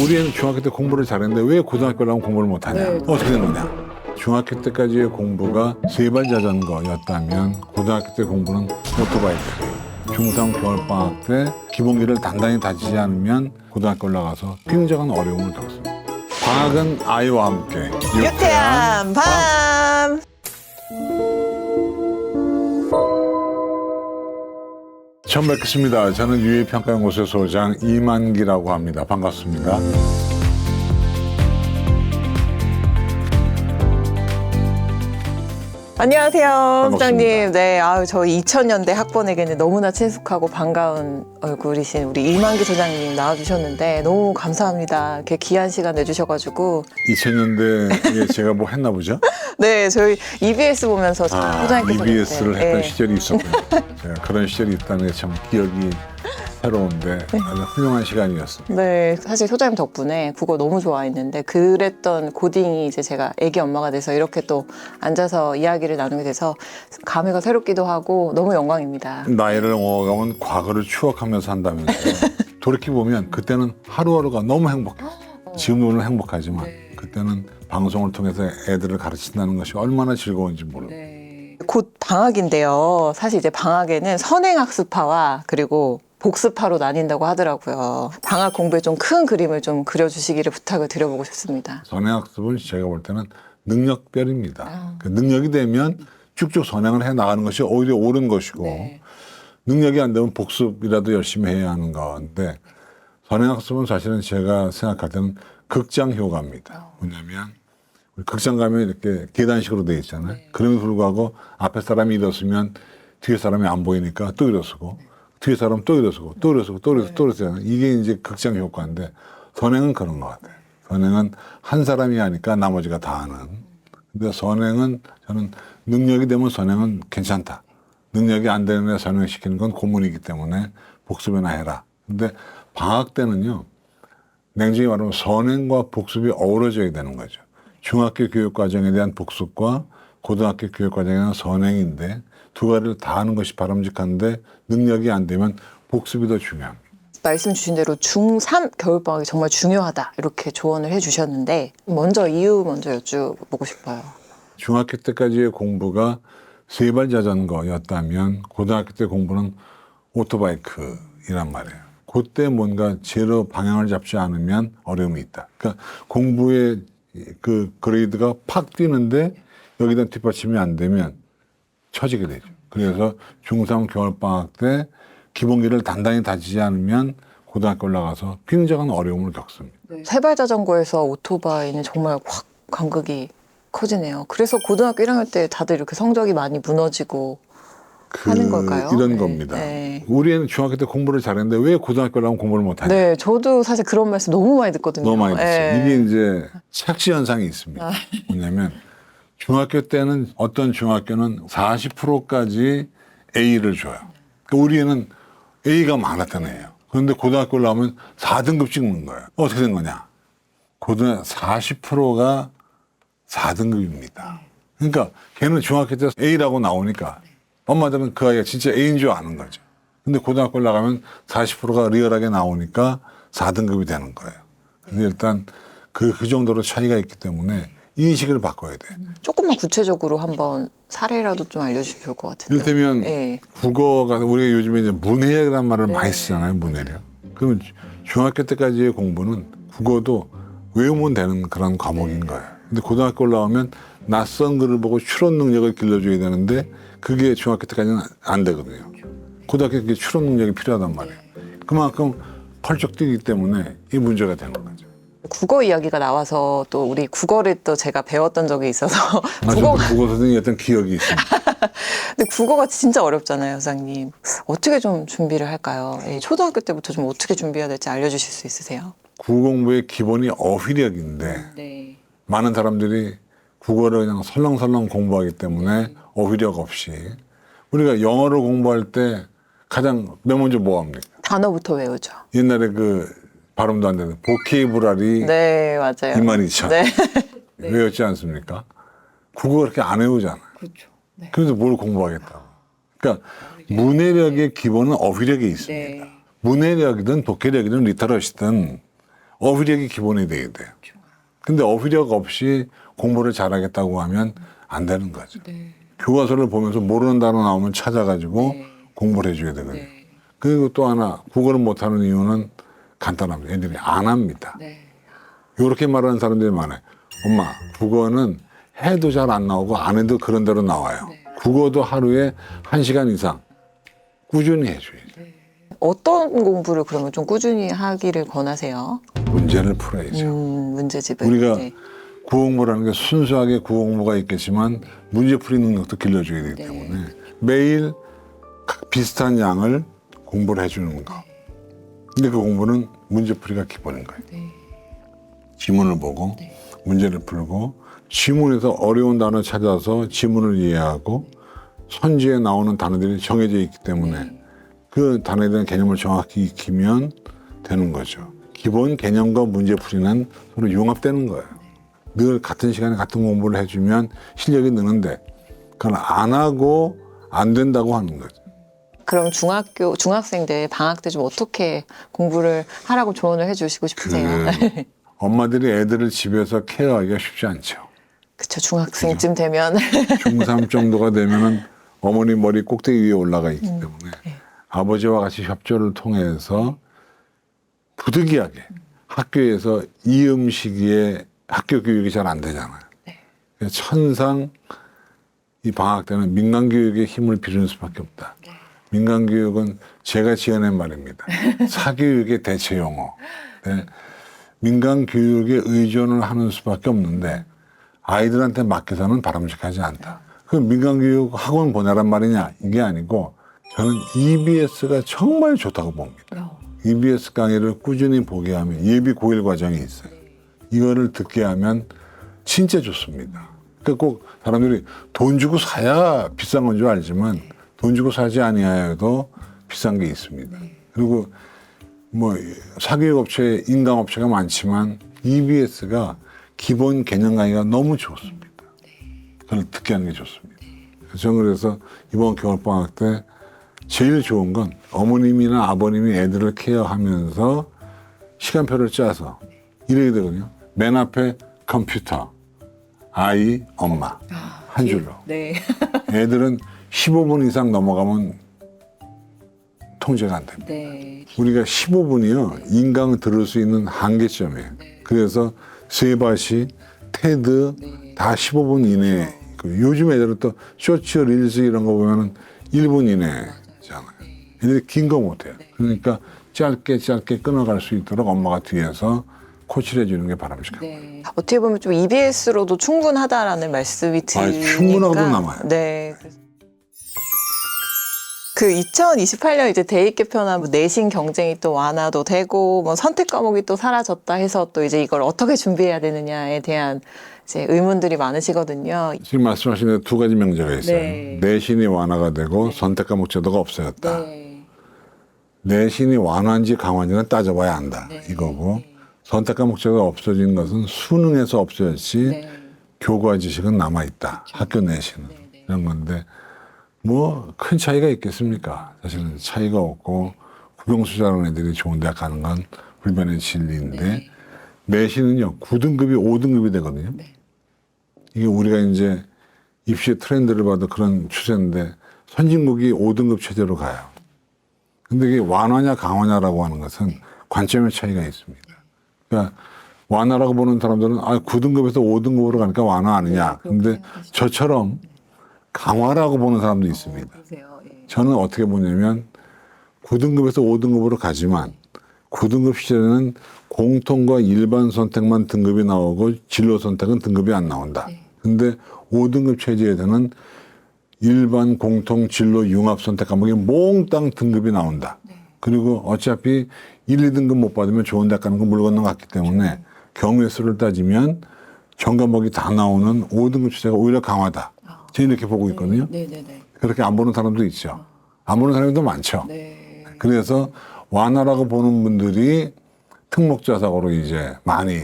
우리는 중학교 때 공부를 잘했는데 왜 고등학교 나면 공부를 못하냐? 네. 어떻게 된 거냐? 중학교 때까지의 공부가 세발 자전거였다면 고등학교 때 공부는 오토바이크. 중3 겨울방학 때 기본기를 단단히 다지지 않으면 고등학교 올라가서 굉장한 어려움을 겪습니다. 방학은 아이와 함께 유태한 밤. 처음 뵙겠습니다. 저는 유해평가연구소 소장 이만기라고 합니다. 반갑습니다. 안녕하세요. 부장님. 네, 아유, 저 2000년대 학번에게는 너무나 친숙하고 반가운 얼굴이신 우리 이만기 소장님 나와주셨는데 너무 감사합니다. 이렇게 귀한 시간 내주셔가지고. 2000년대에 제가 뭐 했나 보죠? 네, 저희 EBS 보면서 아, 소장님께서 EBS를 그때, 했던 네. 시절이 있었군요. 제가 그런 시절이 있다는 게 참 기억이 새로운데 아주 훌륭한 시간이었습니다. 네, 사실 소장님 덕분에 국어 너무 좋아했는데 그랬던 고딩이 이제 제가 애기 엄마가 돼서 이렇게 또 앉아서 이야기를 나누게 돼서 감회가 새롭기도 하고 너무 영광입니다. 나이를 먹어가면 과거를 추억하면서 한다면서요. 돌이켜보면 그때는 하루하루가 너무 행복해요. 지금도 물론 행복하지만 그때는 방송을 통해서 애들을 가르친다는 것이 얼마나 즐거운지 몰라요. 곧 방학인데요. 사실 이제 방학에는 선행학습파와 그리고 복습파로 나뉜다고 하더라고요. 방학 공부에 좀 큰 그림을 좀 그려주시기를 부탁을 드려보고 싶습니다. 선행학습은 제가 볼 때는 능력별입니다. 아. 그 능력이 되면 쭉쭉 선행을 해 나가는 것이 오히려 옳은 것이고 네. 능력이 안 되면 복습이라도 열심히 해야 하는 건데 선행학습은 사실은 제가 생각할 때는 극장 효과입니다. 뭐냐면 우리 극장 가면 이렇게 계단식으로 돼 있잖아요. 그럼에도 불구하고 앞에 사람이 일어서면 뒤에 사람이 안 보이니까 또 일어서고 뒤에 사람 또 일어서고 또 일어서고 또 일어서고 또 일어서고 이게 이제 극장 효과인데 선행은 그런 것 같아요. 선행은 한 사람이 하니까 나머지가 다 하는. 근데 선행은 저는 능력이 되면 선행은 괜찮다. 능력이 안 되는 애 선행시키는 건 고문이기 때문에 복습이나 해라. 근데 방학 때는요, 냉정히 말하면 선행과 복습이 어우러져야 되는 거죠. 중학교 교육 과정에 대한 복습과 고등학교 교육 과정에 대한 선행인데 두 가지를 다 하는 것이 바람직한데 능력이 안 되면 복습이 더 중요합니다. 말씀 주신 대로 중3 겨울방학이 정말 중요하다 이렇게 조언을 해주셨는데 먼저 이유 먼저 여쭤보고 싶어요. 중학교 때까지의 공부가 세발 자전거였다면 고등학교 때 공부는 오토바이크이란 말이에요. 그때 뭔가 제로 방향을 잡지 않으면 어려움이 있다. 그러니까 공부의 그 그레이드가 팍 뛰는데 여기다 뒷받침이 안 되면 처지게 되죠. 그래서 중3 겨울방학 때 기본기를 단단히 다지지 않으면 고등학교 올라가서 굉장한 어려움을 겪습니다. 세발 자전거에서 오토바이는 정말 확 간극이 커지네요. 그래서 고등학교 1학년 때 다들 이렇게 성적이 많이 무너지고 하는 걸까요? 이런 네, 겁니다. 네. 우리 애는 중학교 때 공부를 잘했는데 왜 고등학교 나면 공부를 못하냐? 네, 저도 사실 그런 말씀 너무 많이 듣거든요. 너무 많이 듣죠. 네. 이게 이제 착시 현상이 있습니다. 아. 뭐냐면 중학교 때는 어떤 중학교는 40%까지 A를 줘요. 그러니까 우리 애는 A가 많았던 애예요. 그런데 고등학교 올라오면 4등급 찍는 거예요. 어떻게 된 거냐? 고등 40%가 4등급입니다. 그러니까 걔는 중학교 때 A라고 나오니까 엄마들은 그 아이가 진짜 A인 줄 아는 거죠. 근데 고등학교 올라가면 40%가 리얼하게 나오니까 4등급이 되는 거예요. 근데 일단 그, 그 정도로 차이가 있기 때문에 인식을 바꿔야 돼. 조금만 구체적으로 한번 사례라도 좀 좋을 것 같은데. 이를테면 네. 국어가 우리가 요즘에 이제 문해력이라는 말을 많이 쓰잖아요. 문해력. 그러면 중학교 때까지의 공부는 국어도 외우면 되는 그런 과목인 거예요. 근데 고등학교 올라오면 낯선 글을 보고 추론 능력을 길러줘야 되는데 그게 중학교 때까지는 안 되거든요. 고등학교 때 추론 능력이 필요하단 말이에요. 그만큼 펄쩍 뛰기 때문에 이 문제가 되는 거죠. 국어 이야기가 나와서 또 우리 국어를 또 제가 배웠던 적이 있어서 아, 저도 국어 국어 선생님이었던 기억이 있습니다. 근데 국어가 진짜 어렵잖아요, 선생님. 어떻게 좀 준비를 할까요? 예, 초등학교 때부터 좀 어떻게 준비해야 될지 알려주실 수 있으세요? 국어 공부의 기본이 어휘력인데 네. 많은 사람들이 국어를 그냥 설렁설렁 공부하기 때문에 어휘력 없이 우리가 영어를 공부할 때 가장 맨 먼저 뭐 합니까? 단어부터 외우죠. 옛날에 그 발음도 안 되는 보케이브라리 네, 맞아요. 이만희천 네. 외웠지 않습니까? 국어 그렇게 안 외우잖아요. 그렇죠. 네. 그래서 뭘 공부하겠다고. 그러니까 문해력의 기본은 어휘력에 있습니다. 네. 문해력이든 독해력이든 리터러시든 어휘력이 기본이 돼야 돼요. 근데 어휘력 없이 공부를 잘하겠다고 하면 안 되는 거죠. 네. 교과서를 보면서 모르는 단어 나오면 찾아가지고 네. 공부를 해줘야 되거든요. 그리고 또 하나 국어를 못하는 이유는 간단합니다. 애들이 안 합니다. 네. 이렇게 말하는 사람들이 많아요. 엄마, 국어는 해도 잘 안 나오고 안 해도 그런 대로 나와요. 국어도 하루에 한 시간 이상 꾸준히 해줘야죠. 어떤 공부를 그러면 좀 꾸준히 하기를 권하세요? 문제를 풀어야죠. 음, 문제집을. 우리가 네. 구공부라는 게 순수하게 구공부가 있겠지만 문제 풀이 능력도 길러줘야 되기 때문에 매일 각 비슷한 양을 공부를 해주는 거. 근데 그 공부는 문제풀이가 기본인 거예요. 네. 지문을 보고 문제를 풀고 지문에서 어려운 단어 찾아서 지문을 이해하고 선지에 나오는 단어들이 정해져 있기 때문에 그 단어에 대한 개념을 정확히 익히면 되는 거죠. 기본 개념과 문제풀이는 서로 융합되는 거예요. 늘 같은 시간에 같은 공부를 해주면 실력이 느는데 그걸 안 하고 안 된다고 하는 거죠. 그럼 중학교 중학생들 방학 때 좀 어떻게 공부를 하라고 조언을 해주시고 싶으세요? 그 엄마들이 애들을 집에서 케어하기가 쉽지 않죠. 그쵸 중학생쯤 되면 중3 정도가 되면은 어머니 머리 꼭대기 위에 올라가 있기 음. 때문에 네. 아버지와 같이 협조를 통해서 부득이하게 학교에서 이음 시기에 학교 교육이 잘 안 되잖아요. 네. 천상 이 방학 때는 민간 교육에 힘을 빌리는 수밖에 없다. 네. 민간 교육은 제가 지어낸 말입니다. 사교육의 대체 용어. 네. 민간 교육에 의존을 하는 수밖에 없는데 아이들한테 맡겨서는 바람직하지 않다. 그 민간 교육 학원 보내란 말이냐 이게 아니고 저는 EBS가 정말 좋다고 봅니다. EBS 강의를 꾸준히 보게 하면 예비 고1 과정이 있어요. 이거를 듣게 하면 진짜 좋습니다. 그러니까 꼭 사람들이 돈 주고 사야 비싼 건 줄 알지만 돈 주고 사지 아니하여도 비싼 게 있습니다. 그리고 뭐 사교육 업체, 인강 업체가 많지만 EBS가 기본 개념 강의가 너무 좋습니다. 그걸 듣게 하는 게 좋습니다. 저는 그래서 이번 겨울방학 때 제일 좋은 건 어머님이나 아버님이 애들을 케어하면서 시간표를 짜서 이래야 되거든요. 맨 앞에 컴퓨터, 아이, 엄마 한 줄로. 네. 애들은 15분 이상 넘어가면 통제가 안 됩니다. 네. 우리가 15분이요 인강 들을 수 있는 한계점이에요. 그래서 세바시, 테드 다 15분 이내. 그 요즘 애들은 또 쇼츠, 릴스 이런 거 보면은 1분 이내잖아요. 애들이 긴 거 못해요. 그러니까 짧게 짧게 끊어갈 수 있도록 엄마가 뒤에서 코치를 해주는 게 바람직합니다. 네. 어떻게 보면 좀 EBS로도 충분하다라는 말씀이 드니까. 충분하고도 남아요. 네. 그 2028년 이제 대입 개편하면 뭐 내신 경쟁이 또 완화도 되고 뭐 선택 과목이 또 사라졌다 해서 또 이제 이걸 어떻게 준비해야 되느냐에 대한 이제 의문들이 많으시거든요. 지금 말씀하신 두 가지 명제가 있어요. 네. 내신이 완화가 되고 선택 과목 제도가 없어졌다. 네. 내신이 완화인지 강화인지는 따져봐야 한다. 네. 이거고 선택 과목제가 없어진 것은 수능에서 없어졌지 네. 교과 지식은 남아 있다. 학교 내신은 이런 건데 뭐 큰 차이가 있겠습니까? 사실은 차이가 없고 잘하는 애들이 좋은 대학 가는 건 불변의 진리인데 내신은요 9등급이 5등급이 되거든요. 이게 우리가 이제 입시 트렌드를 봐도 그런 추세인데 선진국이 5등급 체제로 가요. 근데 이게 완화냐 강화냐라고 하는 것은 관점의 차이가 있습니다. 그러니까 완화라고 보는 사람들은 아 9등급에서 5등급으로 가니까 완화 아니냐. 근데 저처럼 강화라고 보는 사람도 있습니다. 예. 저는 어떻게 보냐면 9등급에서 5등급으로 가지만 9등급 시절에는 공통과 일반 선택만 등급이 나오고 진로 선택은 등급이 안 나온다. 근데 5등급 체제에서는 일반 공통 진로 융합 선택 과목이 몽땅 등급이 나온다. 그리고 어차피 1, 2등급 못 받으면 좋은 대학 가는 건물 건너 갔기 때문에 경우의 수를 따지면 전 과목이 다 나오는 5등급 체제가 오히려 강화다. 저는 이렇게 보고 있거든요. 네네네. 그렇게 안 보는 사람도 있죠. 안 보는 사람도 많죠. 네. 그래서 완화라고 보는 분들이 특목자사고로 이제 많이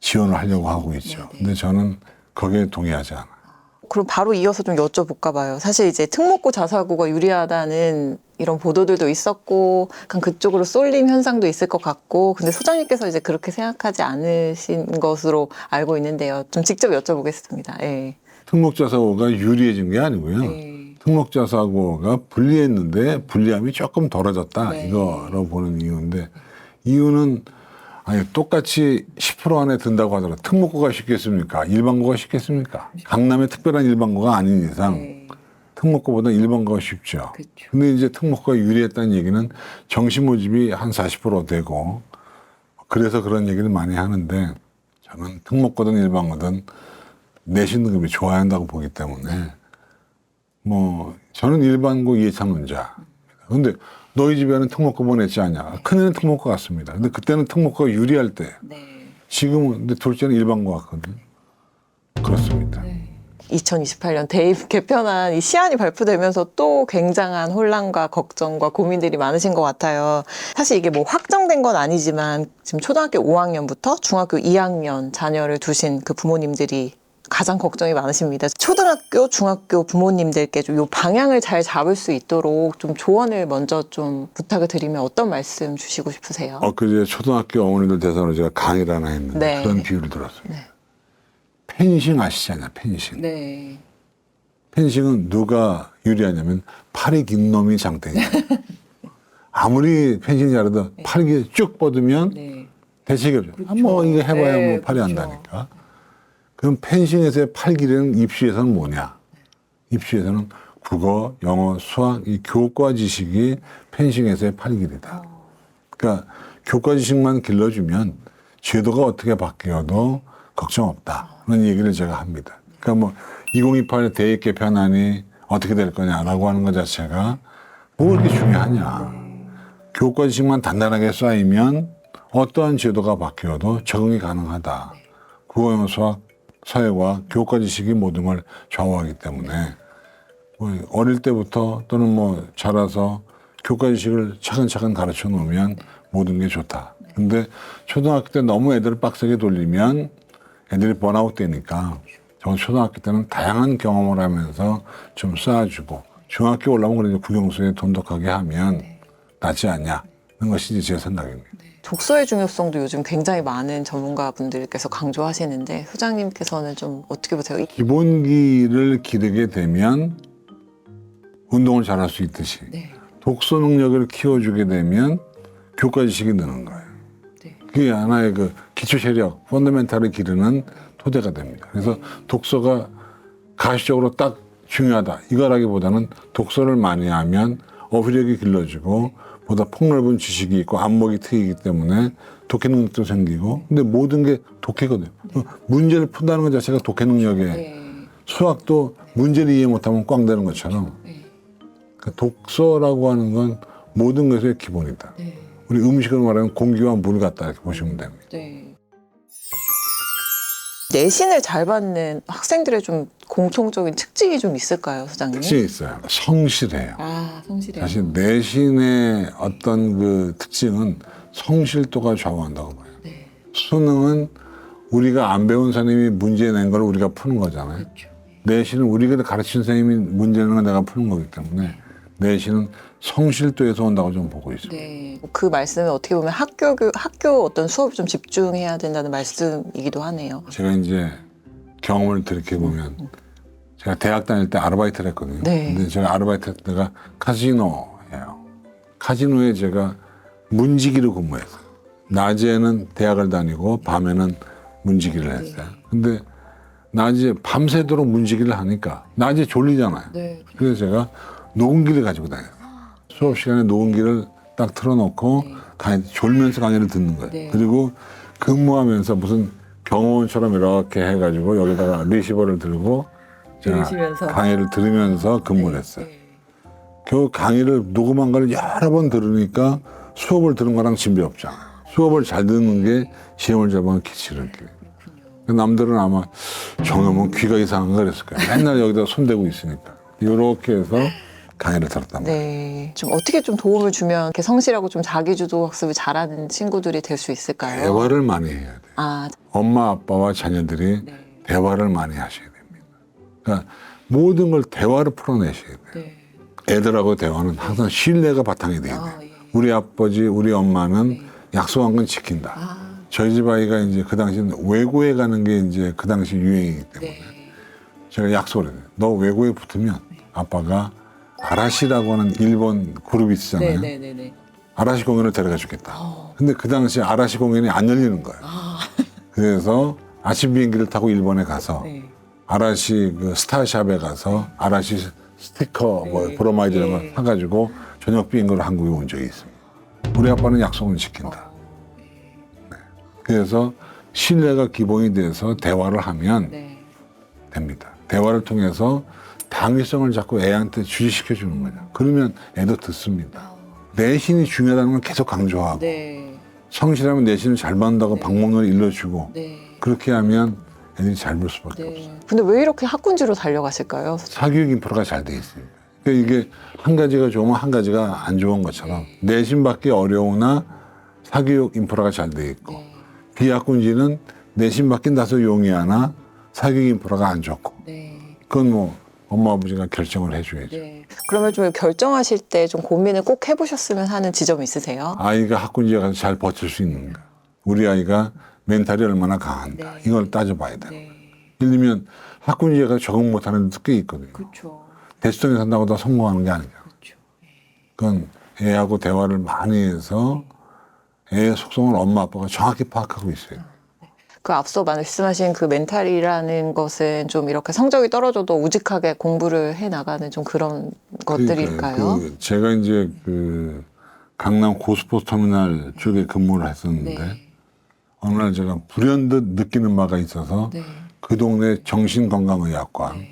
지원을 하려고 하고 있죠. 근데 저는 거기에 동의하지 않아요. 그럼 바로 이어서 좀 여쭤볼까 봐요. 사실 이제 특목고 자사고가 유리하다는 이런 보도들도 있었고, 약간 그쪽으로 쏠림 현상도 있을 것 같고, 근데 소장님께서 이제 그렇게 생각하지 않으신 것으로 알고 있는데요. 좀 직접 여쭤보겠습니다. 예. 특목자사고가 유리해진 게 아니고요. 네. 특목자사고가 불리했는데 불리함이 조금 덜어졌다 네. 이거라고 보는 이유인데 이유는 아니 똑같이 10% 안에 든다고 하더라도 특목고가 쉽겠습니까? 일반고가 쉽겠습니까? 강남의 특별한 일반고가 아닌 이상 네. 특목고보다 일반고가 쉽죠. 그쵸. 근데 이제 특목고가 유리했다는 얘기는 정시 모집이 한 40% 되고 그래서 그런 얘기를 많이 하는데 저는 특목고든 일반고든 내신 등급이 좋아야 한다고 보기 때문에 뭐 저는 일반고 이해찬론자. 근데 너희 집에는 특목고 보냈지 않냐? 큰애는 특목고 같습니다. 근데 그때는 특목고가 유리할 때 네. 지금은 근데 둘째는 일반고 같거든. 그렇습니다. 2028년 대입 개편안 이 시안이 발표되면서 또 굉장한 혼란과 걱정과 고민들이 많으신 것 같아요. 사실 이게 뭐 확정된 건 아니지만 지금 초등학교 5학년부터 중학교 2학년 자녀를 두신 그 부모님들이 가장 걱정이 많으십니다. 초등학교, 중학교 부모님들께 좀 요 방향을 잘 잡을 수 있도록 좀 조언을 먼저 좀 부탁을 드리면 어떤 말씀 주시고 싶으세요? 엊그제 초등학교 어머니들 대상으로 제가 강의를 하나 했는데 네. 그런 비유를 들었습니다. 네. 펜싱 아시잖아요, 펜싱. 네. 펜싱은 누가 유리하냐면 팔이 긴 놈이 장땡이에요. 아무리 펜싱 잘해도 팔이 쭉 뻗으면 네. 대책이 없죠. 아, 뭐 이거 해봐야 네, 뭐 팔이 그렇죠. 안다니까. 그럼 펜싱에서의 팔 길이는 입시에서는 뭐냐? 입시에서는 국어, 영어, 수학 이 교과 지식이 펜싱에서의 팔 길이다. 그러니까 교과 지식만 길러주면 제도가 어떻게 바뀌어도 걱정 없다. 그런 얘기를 제가 합니다. 그러니까 뭐 2028년 대입 개편안이 어떻게 될 거냐라고 하는 것 자체가 뭐 그렇게 중요하냐. 교과 지식만 단단하게 쌓이면 어떠한 제도가 바뀌어도 적응이 가능하다. 국어, 영어, 수학, 사회와 교과 지식이 모든 걸 좌우하기 때문에 뭐 어릴 때부터 또는 뭐 자라서 교과 지식을 차근차근 가르쳐 놓으면 모든 게 좋다. 근데 초등학교 때 너무 애들을 빡세게 돌리면 애들이 번아웃 되니까 저 초등학교 때는 다양한 경험을 하면서 좀 쌓아주고 중학교 올라오면 그래도 국영수에 돈독하게 하면 낫지 않냐. 는 것이 제 생각입니다. 독서의 중요성도 요즘 굉장히 많은 전문가분들께서 강조하시는데 소장님께서는 좀 어떻게 보세요? 이- 기본기를 기르게 되면 운동을 잘할 수 있듯이 네. 독서 능력을 키워주게 되면 교과 지식이 느는 거예요. 네. 그게 하나의 그 기초 체력, 펀더멘탈을 기르는 토대가 됩니다. 그래서 독서가 가시적으로 딱 중요하다. 이거라기보다는 독서를 많이 하면 어휘력이 길러지고 보다 폭넓은 지식이 있고 안목이 트이기 때문에 독해 능력도 생기고 근데 모든 게 독해거든요. 문제를 푼다는 것 자체가 독해 능력에 네. 수학도 문제를 이해 못하면 꽝 되는 것처럼 네. 그 독서라고 하는 건 모든 것의 기본이다. 네. 우리 음식을 말하면 공기와 물 같다 이렇게 보시면 됩니다. 네. 내신을 잘 받는 학생들의 좀 공통적인 특징이 좀 있을까요, 소장님? 특징이 있어요. 성실해요. 아, 성실해요. 사실 내신의 어떤 그 특징은 성실도가 좌우한다고 봐요. 네. 수능은 우리가 안 배운 선생님이 문제 낸 걸 우리가 푸는 거잖아요. 그렇죠. 내신은 우리가 가르친 선생님이 문제 내는 걸 내가 푸는 거기 때문에 내신은 성실도에서 온다고 좀 보고 있습니다. 네. 그 말씀은 어떻게 보면 학교 교- 학교 어떤 수업에 좀 집중해야 된다는 말씀이기도 하네요. 제가 이제 경험을 들이켜 보면 제가 대학 다닐 때 아르바이트를 했거든요. 네. 근데 제가 아르바이트 할 때가 카지노예요. 카지노에 제가 문지기로 근무했어요. 낮에는 대학을 다니고 밤에는 문지기를 했어요. 근데 낮에 밤새도록 문지기를 하니까 낮에 졸리잖아요. 네. 그래서 제가 녹음기를 가지고 다녔어요. 수업 시간에 녹음기를 딱 틀어놓고 강의, 졸면서 강의를 듣는 거예요. 네. 그리고 근무하면서 무슨 경호원처럼 이렇게 해가지고 여기다가 리시버를 들고 들으시면서. 강의를 들으면서 근무를 했어요. 네. 겨우 강의를 녹음한 걸 여러 번 들으니까 수업을 들은 거랑 진배 없잖아. 수업을 잘 듣는 게 시험을 잡으면 기치를 게. 남들은 아마 정엄은 귀가 이상한 거 그랬을 거예요. 맨날 여기다 손대고 있으니까. 이렇게 해서 강의를 들었단 말이에요. 네. 좀 어떻게 좀 도움을 주면 이렇게 성실하고 좀 자기주도 학습을 잘하는 친구들이 될 수 있을까요? 대화를 많이 해야 돼요. 아, 엄마, 아빠와 자녀들이 네. 대화를 많이 하셔야 됩니다. 그러니까 모든 걸 대화로 풀어내셔야 돼요. 네. 애들하고 대화는 항상 신뢰가 바탕이 돼야 돼요. 아, 예. 우리 아버지, 우리 엄마는 약속한 건 지킨다. 아, 저희 집 아이가 이제 그 당시는 외고에 가는 게 이제 그 당시 유행이기 때문에 네. 제가 약속을 해요. 너 외고에 붙으면 아빠가 아라시라고 하는 일본 그룹이 네, 있잖아요. 네, 네, 네. 아라시 공연을 데려가 주겠다. 어. 근데 그 당시 아라시 공연이 안 열리는 거예요. 아, 그래서 아침 비행기를 타고 일본에 가서 네. 아라시 그 스타샵에 가서 아라시 스티커 뭐 네. 브로마이드 이런 네. 걸 사가지고 저녁 비행기로 한국에 온 적이 있습니다. 우리 아빠는 약속은 지킨다. 네. 그래서 신뢰가 기본이 돼서 대화를 하면 네. 됩니다. 대화를 통해서 당위성을 자꾸 애한테 주지시켜 주는 거죠. 그러면 애도 듣습니다. 내신이 중요하다는 걸 계속 강조하고 네. 성실하면 내신을 잘 받는다고 네. 방법론을 일러주고 네. 그렇게 하면 애들이 잘 볼 수밖에 없어요. 네. 근데 왜 이렇게 학군지로 달려가실까요? 사교육 인프라가 잘 돼 있습니다. 그러니까 이게 한 가지가 좋으면 한 가지가 안 좋은 것처럼 내신 받기 어려우나 사교육 인프라가 잘 돼 있고 네. 비학군지는 내신 받긴 다소 용이하나 사교육 인프라가 안 좋고 네. 그건 뭐 엄마 아버지가 결정을 해줘야죠. 네. 그러면 좀 결정하실 때 좀 고민을 꼭 해보셨으면 하는 지점 있으세요? 아이가 학군지에 가서 잘 버틸 수 있는가? 우리 아이가 멘탈이 얼마나 강한가? 네. 이걸 따져봐야 돼요. 네. 예를 들면 학군지에 가서 적응 못하는 애도 꽤 있거든요. 그렇죠. 대수동에 산다고 다 성공하는 게 아니죠. 그렇죠. 그건 애하고 대화를 많이 해서 애의 속성을 엄마 아빠가 정확히 파악하고 있어요. 그 앞서 말씀하신 그 멘탈이라는 것은 좀 이렇게 성적이 떨어져도 우직하게 공부를 해 나가는 좀 그런 것들일까요? 그 제가 이제 그 강남 고스포츠 터미널 쪽에 근무를 했었는데 네. 어느 날 제가 불현듯 느끼는 바가 있어서 네. 그 동네 정신건강의학관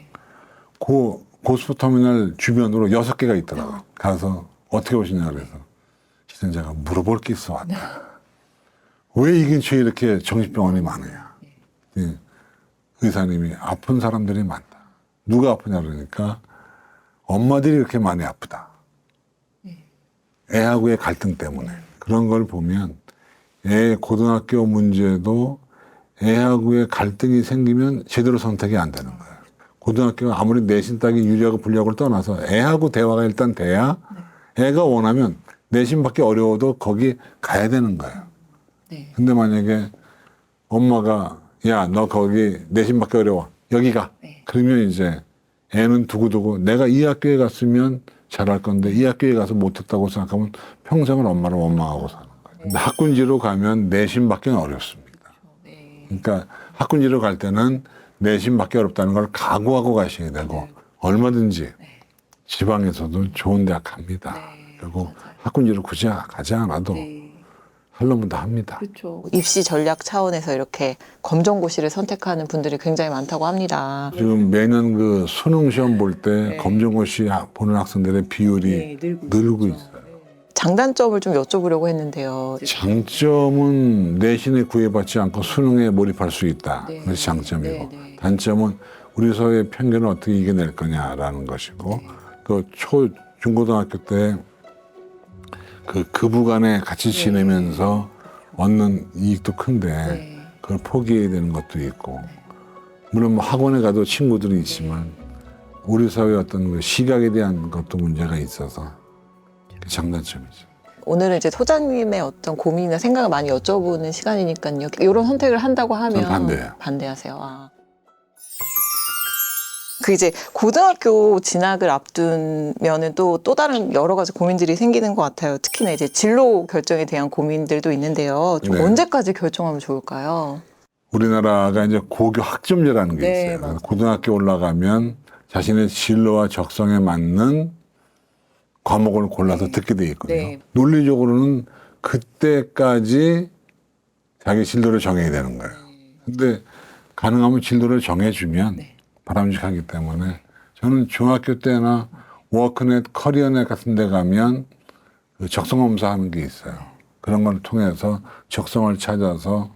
고 고스포츠 터미널 주변으로 여섯 개가 있더라고요. 가서 어떻게 오시냐 그래서 제가 물어볼 게 있어 왔다. 왜 이 근처에 이렇게 정신병원이 많으냐. 예. 의사님이 아픈 사람들이 많다. 누가 아프냐 그러니까 엄마들이 이렇게 많이 아프다. 애하고의 갈등 때문에. 그런 걸 보면 애 고등학교 문제도 애하고의 갈등이 생기면 제대로 선택이 안 되는 거예요. 고등학교가 아무리 내신 따기 유리하고 불리하고를 떠나서 애하고 대화가 일단 돼야 애가 원하면 내신 받기 어려워도 거기 가야 되는 거예요. 네. 근데 만약에 엄마가 야 너 거기 내신 받기 어려워 여기 가 네. 그러면 이제 애는 두고두고 내가 이 학교에 갔으면 잘할 건데 이 학교에 가서 못했다고 생각하면 평생을 엄마를 원망하고 사는 거예요. 근데 학군지로 가면 내신 받기는 어렵습니다. 네. 그러니까 학군지로 갈 때는 내신 받기 어렵다는 걸 각오하고 가셔야 되고 네. 얼마든지 지방에서도 좋은 대학 갑니다. 네, 그리고 맞아요. 학군지로 굳이 가지 않아도 네. 하려면 다 합니다. 그렇죠. 입시 전략 차원에서 이렇게 검정고시를 선택하는 분들이 굉장히 많다고 합니다. 지금 매년 그 수능 시험 볼 때 네. 검정고시 보는 학생들의 비율이 늘고 있어요. 장단점을 좀 여쭤보려고 했는데요. 장점은 내신에 구애받지 않고 수능에 몰입할 수 있다. 네. 그것이 장점이고 네, 네. 단점은 우리 사회의 편견을 어떻게 이겨낼 거냐라는 것이고 그초 중고등학교 때 그 그부간에 같이 지내면서 얻는 이익도 큰데 네. 그걸 포기해야 되는 것도 있고 물론 뭐 학원에 가도 친구들이 있지만 우리 사회의 어떤 그 시각에 대한 것도 문제가 있어서 그 장단점이죠. 오늘은 이제 소장님의 어떤 고민이나 생각을 많이 여쭤보는 시간이니까요. 이런 선택을 한다고 하면 저는 반대예요. 반대하세요. 아. 그 이제 고등학교 진학을 앞두면은 또 또 다른 여러 가지 고민들이 생기는 것 같아요. 특히나 이제 진로 결정에 대한 고민들도 있는데요. 좀 네. 언제까지 결정하면 좋을까요? 우리나라가 이제 고교 학점제라는 게 네, 있어요. 맞아요. 고등학교 올라가면 자신의 진로와 적성에 맞는 과목을 골라서 듣게 돼 있거든요. 네. 논리적으로는 그때까지 자기 진로를 정해야 되는 거예요. 근데 가능하면 진로를 정해주면 네. 바람직하기 때문에 저는 중학교 때나 워크넷, 커리어넷 같은 데 가면 그 적성 검사 하는 게 있어요. 그런 걸 통해서 적성을 찾아서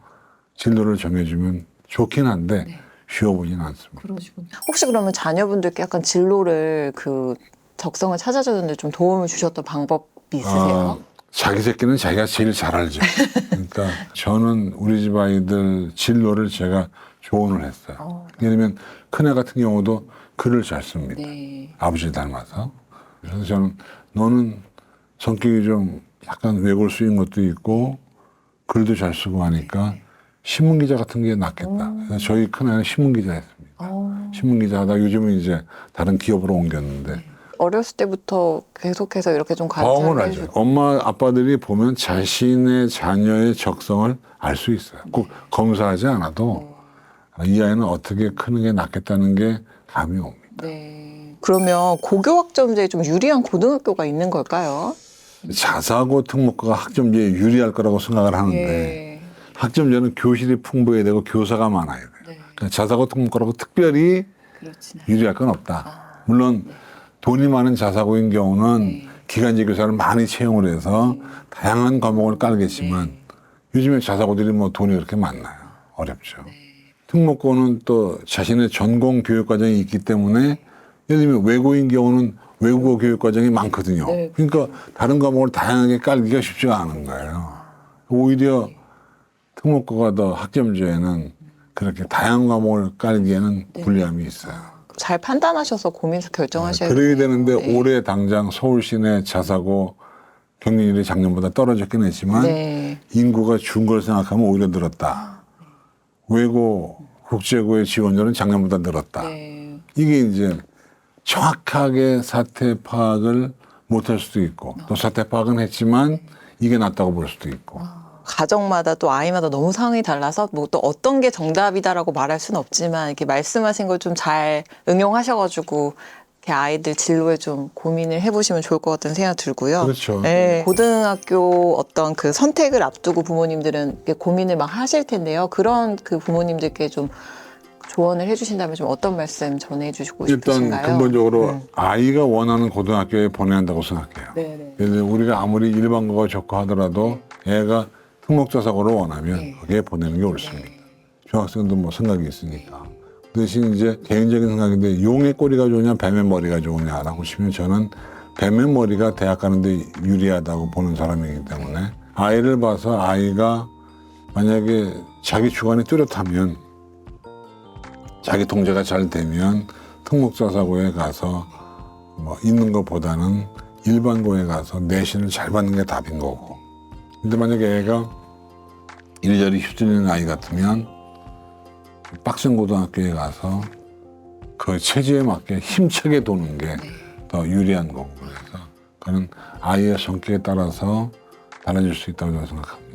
진로를 정해주면 좋긴 한데 네. 쉬워 보진 않습니다. 그러시군요. 혹시 그러면 자녀분들께 약간 진로를 그 적성을 찾아주는데 좀 도움을 주셨던 방법이 있으세요? 아, 자기 새끼는 자기가 제일 잘 알죠. 그러니까 저는 우리 집 아이들 진로를 제가 조언을 했어요. 어. 예를 들면 큰애 같은 경우도 글을 잘 씁니다. 네. 아버지 닮아서. 그래서 저는 너는 성격이 좀 약간 외골 수인 것도 있고 글도 잘 쓰고 하니까 신문 기자 같은 게 낫겠다. 그래서 저희 큰애는 신문 기자 했습니다. 어. 신문 기자 하다 요즘은 이제 다른 기업으로 옮겼는데 어렸을 때부터 계속해서 이렇게 좀 관찰을 하죠. 엄마 아빠들이 보면 자신의 자녀의 적성을 알 수 있어요. 꼭 검사하지 않아도 이 아이는 어떻게 크는 게 낫겠다는 게 감이 옵니다. 네. 그러면 고교학점제에 좀 유리한 고등학교가 있는 걸까요? 자사고 특목고가 학점제에 유리할 거라고 생각을 하는데 예. 학점제는 교실이 풍부해야 되고 교사가 많아야 돼요. 네. 그러니까 자사고 특목고라고 특별히. 유리할 건 없다. 물론 돈이 많은 자사고인 경우는 네. 기간제 교사를 많이 채용을 해서 다양한 과목을 깔겠지만 요즘에 자사고들이 뭐 돈이 그렇게 많나요? 어렵죠. 특목고는 또 자신의 전공 교육 과정이 있기 때문에 예를 들면 외고인 경우는 외국어 교육 과정이 많거든요. 네. 그러니까 다른 과목을 다양하게 깔기가 쉽지가 않은 거예요. 오히려 특목고가 더 학점제에는 그렇게 다양한 과목을 깔기에는 불리함이 있어요. 잘 판단하셔서 고민해서 결정하셔야 아, 그래야 돼요. 되는데 네. 올해 당장 서울 시내 자사고 경쟁률이 작년보다 떨어졌긴 했지만 네. 인구가 준 걸 생각하면 오히려 늘었다. 외고 국제고의 지원율은 작년보다 늘었다. 네. 이게 이제 정확하게 사태 파악을 못할 수도 있고 또 사태 파악은 했지만 이게 낫다고 볼 수도 있고 가정마다 또 아이마다 너무 상황이 달라서 뭐 또 어떤 게 정답이다라고 말할 수는 없지만 이렇게 말씀하신 걸 좀 잘 응용하셔가지고 아이들 진로에 좀 고민을 해보시면 좋을 것 같다는 생각 들고요. 그렇죠. 네. 고등학교 어떤 그 선택을 앞두고 부모님들은 고민을 막 하실 텐데요. 그런 그 부모님들께 좀 조언을 해주신다면 좀 어떤 말씀 전해주시고 일단 싶으신가요? 근본적으로 네. 아이가 원하는 고등학교에 보내야 한다고 생각해요. 네네. 들어 우리가 아무리 일반고가 좋고 하더라도 애가 특목자사고를 원하면 네. 거기에 보내는 게 옳습니다. 중학생도 뭐 생각이 있으니까. 그 대신 이제 개인적인 생각인데 용의 꼬리가 좋으냐 뱀의 머리가 좋으냐라고 보시면 저는 뱀의 머리가 대학 가는데 유리하다고 보는 사람이기 때문에 아이를 봐서 아이가 만약에 자기 주관이 뚜렷하면 자기 통제가 잘 되면 특목자사고에 가서 뭐 있는 것보다는 일반고에 가서 내신을 잘 받는 게 답인 거고. 근데 만약에 애가 이리저리 휘둘리는 아이 같으면 빡센 고등학교에 가서 그 체제에 맞게 힘차게 도는 게 더 유리한 거고 그래서 그는 아이의 성격에 따라서 달라질 수 있다고 저는 생각합니다.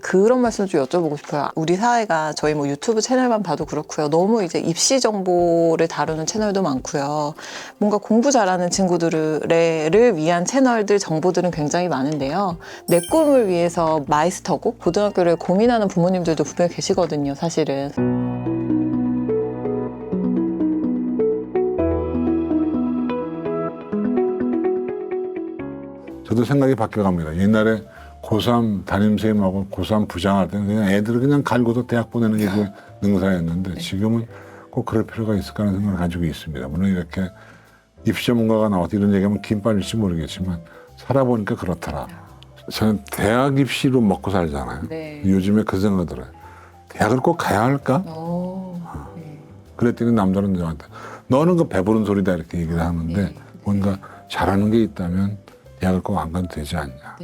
그런 말씀 좀 여쭤보고 싶어요. 우리 사회가 저희 뭐 유튜브 채널만 봐도 그렇고요. 너무 이제 입시 정보를 다루는 채널도 많고요. 뭔가 공부 잘하는 친구들을 위한 채널들 정보들은 굉장히 많은데요. 내 꿈을 위해서 마이스터고 고등학교를 고민하는 부모님들도 분명히 계시거든요. 사실은. 저도 생각이 바뀌어갑니다. 옛날에 고3 담임선생님하고 고3 부장할 때는 그냥 애들을 그냥 갈고도 대학 보내는 게 그 능사였는데 지금은 꼭 그럴 필요가 있을까 하는 생각을 가지고 있습니다. 물론 이렇게 입시 전문가가 나와서 이런 얘기하면 김 빠질지 모르겠지만 살아보니까 그렇더라. 저는 대학 입시로 먹고 살잖아요. 네. 요즘에 그 생각이 들어요. 대학을 꼭 가야 할까? 그랬더니 남자는 저한테 너는 그 배부른 소리다 이렇게 얘기를 하는데 뭔가 잘하는 게 있다면 대학을 꼭 안 가도 되지 않냐.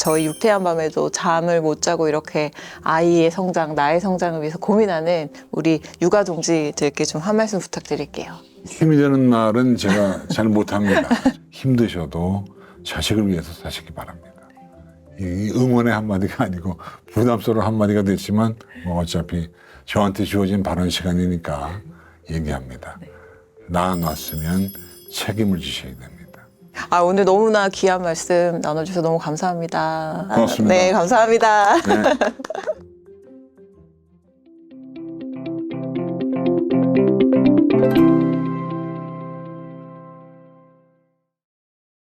저희 유태한 밤에도 잠을 못 자고 이렇게 아이의 성장, 나의 성장을 위해서 고민하는 우리 육아 동지들께 좀 한 말씀 부탁드릴게요. 힘이 되는 말은 제가 잘 못합니다. 힘드셔도 자식을 위해서 사시기 바랍니다. 이 응원의 한마디가 아니고 부담스러운 한마디가 됐지만 뭐 어차피 저한테 주어진 발언 시간이니까 얘기합니다. 낳아놨으면 책임을 지셔야 됩니다. 아, 오늘 너무나 귀한 말씀 나눠주셔서 너무 감사합니다. 고맙습니다. 네, 감사합니다. 네.